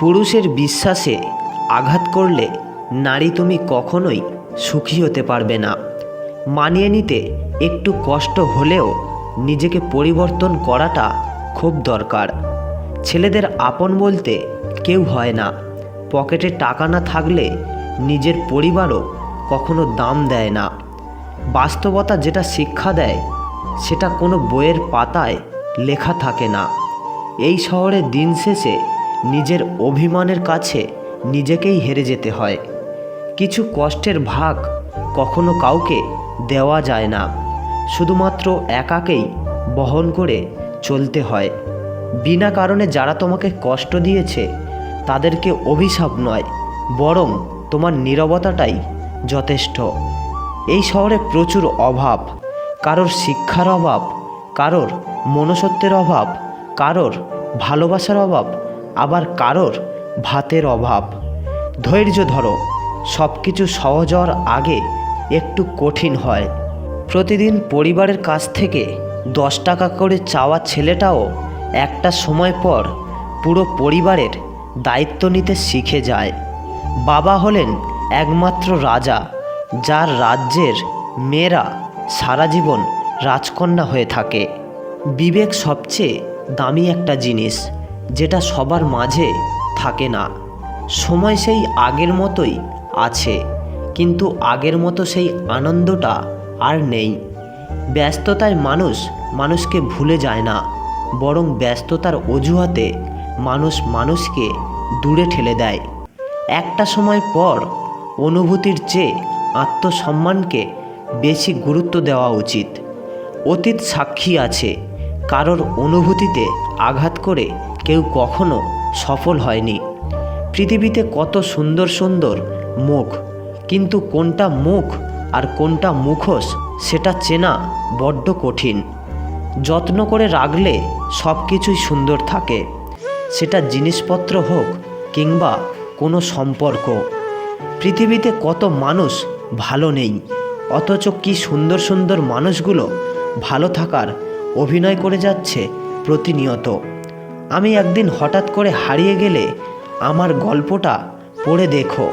পুরুষের বিশ্বাসে আঘাত করলে নারী তুমি কখনোই সুখী হতে পারবে না। মানিয়ে নিতে একটু কষ্ট হলেও নিজেকে পরিবর্তন করাটা খুব দরকার। ছেলেদের আপন বলতে কেউ হয় না। পকেটে টাকা না থাকলে নিজের পরিবারও কখনো দাম দেয় না। বাস্তবতা যেটা শিক্ষা দেয়, সেটা কোনো বইয়ের পাতায় লেখা থাকে না। এই শহরে দিন শেষে নিজের অভিমানের কাছে নিজেকেই হেরে যেতে হয়। কিছু কষ্টের ভাগ কখনো কাউকে দেওয়া যায় না। শুধুমাত্র একাকেই বহন করে চলতে হয়। বিনা কারণে যারা তোমাকে কষ্ট দিয়েছে, তাদেরকে অভিশাপ নয়, বরং তোমার নীরবতাটাই যথেষ্ট। এই শহরে প্রচুর অভাব, কারোর শিক্ষার অভাব, কারোর মনসত্বের অভাব, কারোর ভালোবাসার অভাব আবার কারোর ভাতের অভাব। ধৈর্য ধরো সব কিছু সহজ হওয়ার আগে একটু কঠিন হয়। প্রতিদিন পরিবারের কাছ থেকে দশ টাকা করে চাওয়া ছেলেটাও একটা সময় পর পুরো পরিবারের দায়িত্ব নিতে শিখে যায়। বাবা হলেন একমাত্র রাজা, যার রাজ্যের মেয়েরা সারা জীবন রাজকন্যা হয়ে থাকে। বিবেক সবচেয়ে দামি একটা জিনিস। যেটা সবার মাঝে থাকে না। সময় সেই আগের মতোই আছে, কিন্তু আগের মতো সেই আনন্দটা আর নেই। ব্যস্ততায় মানুষ মানুষকে ভুলে যায় না, বরং ব্যস্ততার অজুহাতে মানুষ মানুষকে দূরে ঠেলে দেয়। একটা সময় পর অনুভূতির চেয়ে আত্মসম্মানকে বেশি গুরুত্ব দেওয়া উচিত। অতীত সাক্ষী আছে, কারোর অনুভূতিতে আঘাত করে কেউ কখনো সফল হয়নি। পৃথিবীতে কত সুন্দর সুন্দর মুখ, কিন্তু কোনটা মুখ আর কোনটা মুখোশ সেটা চেনা বড্ড কঠিন। যত্ন করে রাখলে সব কিছুই সুন্দর থাকে। সেটা জিনিসপত্র হোক কিংবা কোনো সম্পর্ক। পৃথিবীতে কত মানুষ ভালো নেই, অথচ কি সুন্দর সুন্দর মানুষগুলো ভালো থাকার অভিনয় করে যাচ্ছে প্রতিনিয়ত। আমি একদিন হঠাৎ করে হারিয়ে গেলে আমার গল্পটা পড়ে দেখো।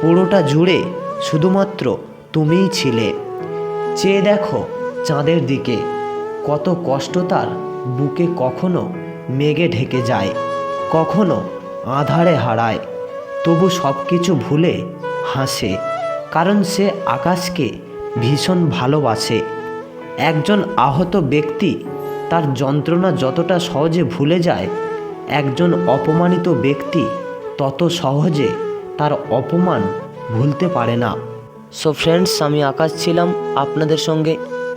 পুরোটা জুড়ে শুধুমাত্র তুমিই ছিলে। চেয়ে দেখো চাঁদের দিকে কত কষ্ট তার বুকে কখনো মেঘে ঢেকে যায়, কখনো আধারে হারায়। তবু সব কিছু ভুলে হাসে, কারণ সে আকাশকে ভীষণ ভালোবাসে। একজন আহত ব্যক্তি তার যন্ত্রণা যতটা সহজে ভুলে যায়, একজন অপমানিত ব্যক্তি তত সহজে তার অপমান ভুলতে পারে না। সো ফ্রেন্ডস আমি আকাশ ছিলাম আপনাদের সঙ্গে।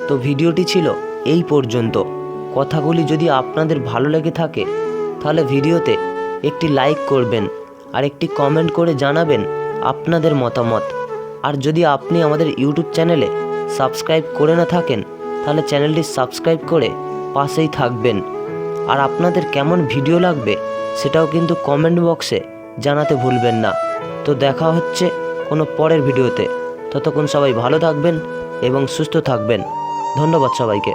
তো ভিডিওটি ছিল এই পর্যন্ত। কথাগুলি যদি আপনাদের ভালো লেগে থাকে, তাহলে ভিডিওতে একটি লাইক করবেন আর একটি কমেন্ট করে জানাবেন আপনাদের মতামত। আর যদি আপনি আমাদের ইউটিউব চ্যানেলে সাবস্ক্রাইব করে না থাকেন, তাহলে চ্যানেলটি সাবস্ক্রাইব করে পাশেই থাকবেন। আর আপনাদের কেমন ভিডিও লাগবে, সেটাও কিন্তু কমেন্ট বক্সে জানাতে ভুলবেন না। তো দেখা হচ্ছে কোনো পরের ভিডিওতে। ততক্ষণ সবাই ভালো থাকবেন এবং সুস্থ থাকবেন। ধন্যবাদ সবাইকে।